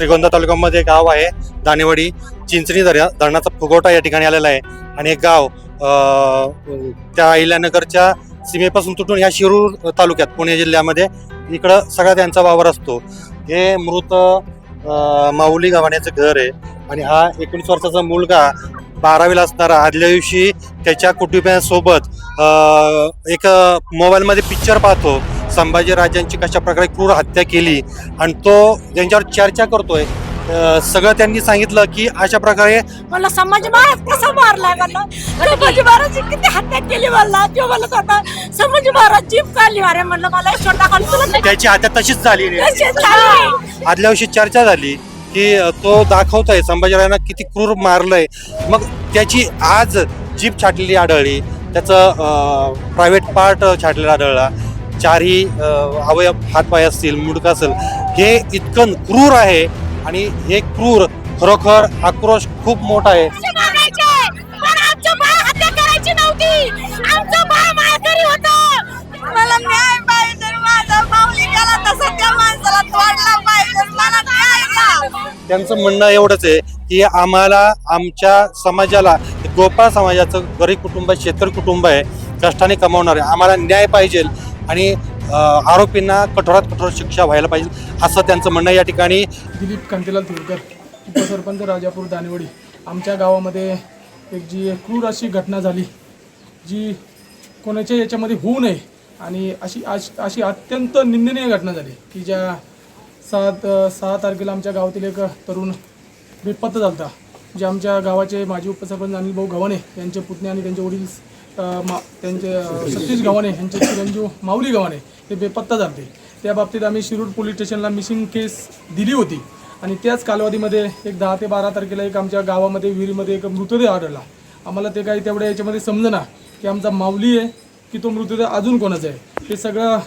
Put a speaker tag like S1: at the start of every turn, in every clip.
S1: श्रीगोंदा तालुक्यामध्ये गाव आहे दानेवाडी चिंचणी दर्या धरणाचा फुगवटा या ठिकाणी आलेला आहे. आणि एक गाव त्या अहिल्यानगरच्या सीमेपासून तुटून ह्या शिरूर तालुक्यात पुणे जिल्ह्यामध्ये. इकडं सगळा त्यांचा वावर असतो. हे मृत माऊली गव्हाण्याचं घर आहे. आणि हा एकोणीस वर्षाचा मुलगा बारावीला असणारा आदल्या दिवशी त्याच्या कुटुंबियांसोबत एक मोबाईलमध्ये पिक्चर पाहतो. संभाजी राजांची कशा प्रकारे क्रूर हत्या केली आणि तो ज्यांच्यावर चर्चा करतोय अं, सगळं त्यांनी सांगितलं की अशा प्रकारे
S2: मला संभाजी महाराज कसा मारलाय मला संभाजी महाराज किती हत्या केली मला? तो म्हणत होता संभाजी महाराज जीप काढली अरे म्हणलं मला तुला नाही
S1: त्याची हत्या तशीच झाली रे.
S2: कशी झाली?
S1: आदल्या दिवशी चर्चा झाली की अं, तो दाखवतोय संभाजीराजांना किती क्रूर मारलंय. मग त्याची आज जीप छाटलेली आढळली. त्याचं प्रायव्हेट पार्ट छाटलेला आढळला. चारही अवयव हातपाय असतील मुडकं असेल हे इतकं क्रूर आहे आणि हे क्रूर खरोखर आक्रोश खूप मोठा आहे. त्यांचं म्हणणं एवढंच आहे की आम्हाला आमच्या समाजाला गोपाळ समाजाचं गरीब कुटुंब शेतकरी कुटुंब आहे कष्टाने कमावणार आहे आम्हाला न्याय पाहिजे. आणि आरोपींना कठोरात कठोर शिक्षा व्हायला पाहिजे असं त्यांचं म्हणणं या ठिकाणी
S3: दिलीप कांतीलाल तुरकर उपसरपंच राजापूर दानेवडी. आमच्या गावामध्ये एक जी क्रूर अशी घटना झाली जी कोणाच्या याच्यामध्ये होऊ नये आणि अशी अश- अशी अत्यंत निंदनीय घटना झाली की ज्या सात सहा तारखेला आमच्या गावातील एक तरुण बेपत्ता झाला होता जे आमच्या गावाचे माजी उपसरपंच अनिल भाऊ गव्हाणे यांचे पुतणे आणि त्यांचे वडील मा त्यांचे सतीश गव्हाणे यांचे चिरंजीव माऊली गव्हाणे हे बेपत्ता झाले त्या बाबतीत आम्ही शिरूर पोलीस स्टेशनला मिसिंग केस दिली होती. आणि त्याच कालावधीमध्ये एक दहा ते बारा तारखेला एक आमच्या गावामध्ये विहिरीमध्ये एक मृतदेह आढळला. आम्हाला ते काही तेवढ्या याच्यामध्ये समजना की आमचा माऊली आहे की तो मृतदेह अजून कोणाचा आहे. हे सगळं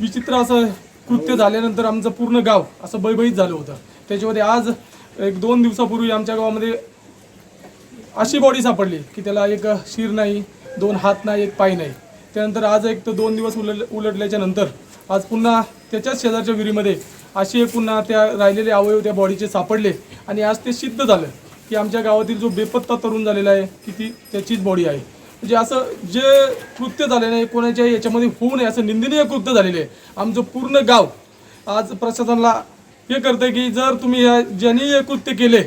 S3: विचित्र असं कृत्य झाल्यानंतर आमचं पूर्ण गाव असं बैबईत झालं होतं. त्याच्यामध्ये आज एक दोन दिवसापूर्वी आमच्या गावामध्ये अशी बॉडी सापडली की त्याला एक शिर नाही दोन हात नाही एक पाय नाही. त्यानंतर आज एक तर दोन दिवस उलट उलटल्याच्या नंतर आज पुन्हा त्याच्याच शेजारच्या विहिरीमध्ये असे पुन्हा त्या राहिलेले अवयव त्या बॉडीचे सापडले आणि आज ते सिद्ध झालं की आमच्या गावातील जो बेपत्ता तरुण झालेला आहे की ती त्याचीच बॉडी आहे. म्हणजे असं जे कृत्य झालेलं आहे कोणाच्या याच्यामध्ये होऊ नये असं निंदनीय कृत्य झालेलं आहे. आमचं पूर्ण गाव आज प्रशासनाला हे करतं की जर तुम्ही या ज्यांनी हे कृत्य केले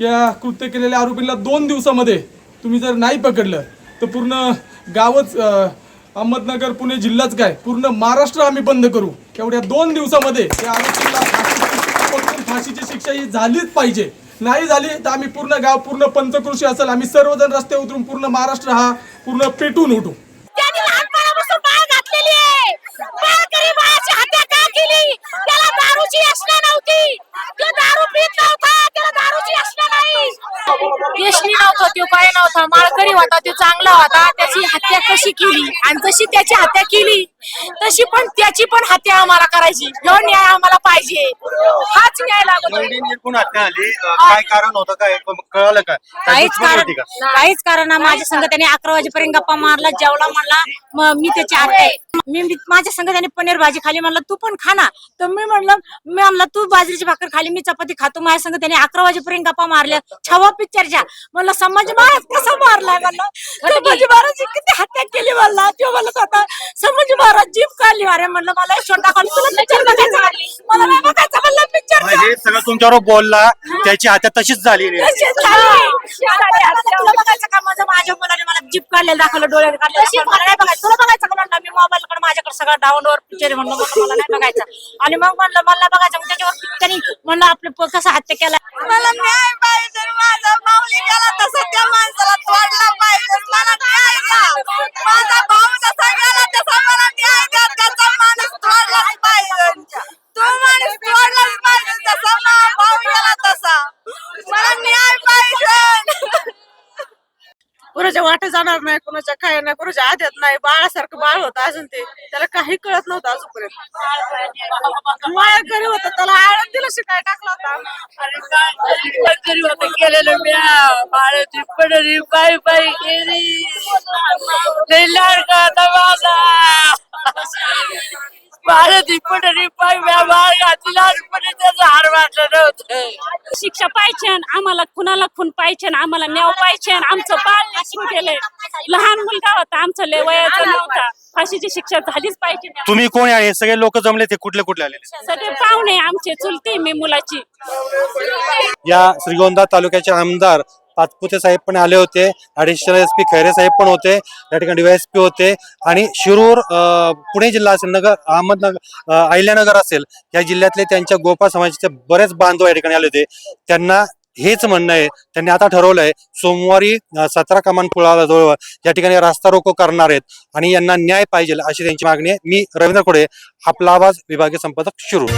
S3: या कृत्य केलेल्या आरोपींना दोन दिवसामध्ये तुम्ही जर नाही पकडलं तर पूर्ण गावच अहमदनगर पुणे जिल्हाच काय? पूर्ण महाराष्ट्र आम्ही बंद करू. एवढ्या दोन दिवसामध्ये त्या आरोपीला फाशीची शिक्षा ही झालीच पाहिजे. नाही झाली तर आम्ही पूर्ण गाव पूर्ण पंचकृषी असेल. आम्ही सर्वजण रस्ते उतरून पूर्ण महाराष्ट्र हा पूर्ण पेटून उठू
S2: त्यांनी लहानपणापासून बाळ घातलेली आहे बाळकरी बाळाची हत्या का केली त्याला दारूची असना नव्हती तो दारू पित नव्हता त्याला दारूची असना नाही यशनी नव्हतं तो काय नव्हता माळकरी होता तो चांगला होता त्याची हत्या कशी केली? आणि जशी त्याची हत्या केली तशी पण त्याची पण हत्या आम्हाला करायची. ह्यो न्याय आम्हाला पाहिजे. हाच न्याय लागतो.
S1: एवढी निर्गुण हत्या आली. अं, काय कारण होतं काय? कळलं का? काय
S4: काहीच
S1: दुश्मनी
S4: कारण
S1: होती का?
S4: काहीच कारण नाही. माझ्या संग त्याने अकरा वाजेपर्यंत गप्पा मारला जेवला म्हणला मग मी त्याची आत्या आहे. मी माझ्या संग त्याने पनीर भाजी खाली म्हणलं तू पण खा ना. तर मी म्हणलं मी म्हणलं तू बाजरीची भाकर खाली मी चपाती खातो. माझ्या संग त्याने अकरा वाजेपर्यंत गप्पा मारल्या. छवा पिक्चरच्या म्हणलं संभाजी महाराज कसा मारलाय? म्हणलं. संभाजी महाराज किती हत्या केली म्हणला. तो म्हणत होता संभाजी महाराज जीप काढली अरे म्हणलं मला छोटा खाली. तुला पिक्चर बघायचा मला नाही बघायचं म्हणलं पिक्चर
S1: सगळं तुमच्यावर बोलला त्याची हत्या तशीच झाली रे.
S4: तुला बघायचं का? माझं माझ्या मुलाने मला जीप काढलेलं दाखवलं डोळ्यात काढलेलं. मला नाही बघायचं. तुला बघायचं का मी मोबाईल कडे माझ्याकडे सगळं डाऊनवर पिक्चर म्हणलं मला नाही बघायचं. आणि मग म्हणलं मला बघायचं. मग त्याच्यावर त्यांनी म्हणलं आपलं कसं हत्या केला
S2: मला न्याय पाहिजे माझा
S5: वाटे जाणार नाही कुणाच्या काय नाही कोणाच्या आद्यात नाही बाळासारखं बाळ होत अजून ते. त्याला काही कळत नव्हतं अजूनपर्यंत. माया घरी होत त्याला आळत दिलं शिकाय टाकला होता.
S6: तरी होतं केलेलं म्या पडली गेली लाडका माझा. हार वाटलं नव्हतं.
S7: शिक्षा पाहिजे आम्हाला कुणाला खून पाहिजे आम्हाला न्याव पाहिजे आमचं निघून गेलंय लहान मुलगा होता आमचं लय वयाचा नव्हता. फाशीची शिक्षा झालीच पाहिजे
S1: तुम्ही कोण आहे? सगळे लोक जमले ते कुठले कुठले आलेले?
S7: सगळे पाहुणे आमचे चुलते मी मुलाची.
S1: या श्रीगोंदा तालुक्याचे आमदार पाचपुते साहेब पण आले होते. ऍडिशनल एस पी खैरे साहेब पण होते. या ठिकाणी डीवायएसपी होते. आणि शिरूर अं, पुणे जिल्हा असेल नगर अहमदनगर अहिल्यानगर असेल या जिल्ह्यातले त्यांच्या गोपा समाजाचे बरेच बांधव या ठिकाणी आले होते. त्यांना हेच म्हणणं आहे. त्यांनी आता ठरवलंय सोमवारी सतरा कमान पुळाला जवळ या ठिकाणी रास्ता रोको करणार आहेत आणि यांना न्याय पाहिजे अशी त्यांची मागणी आहे. मी रवींद्र खोडे आपला आवाज विभागीय संपादक शिरूर.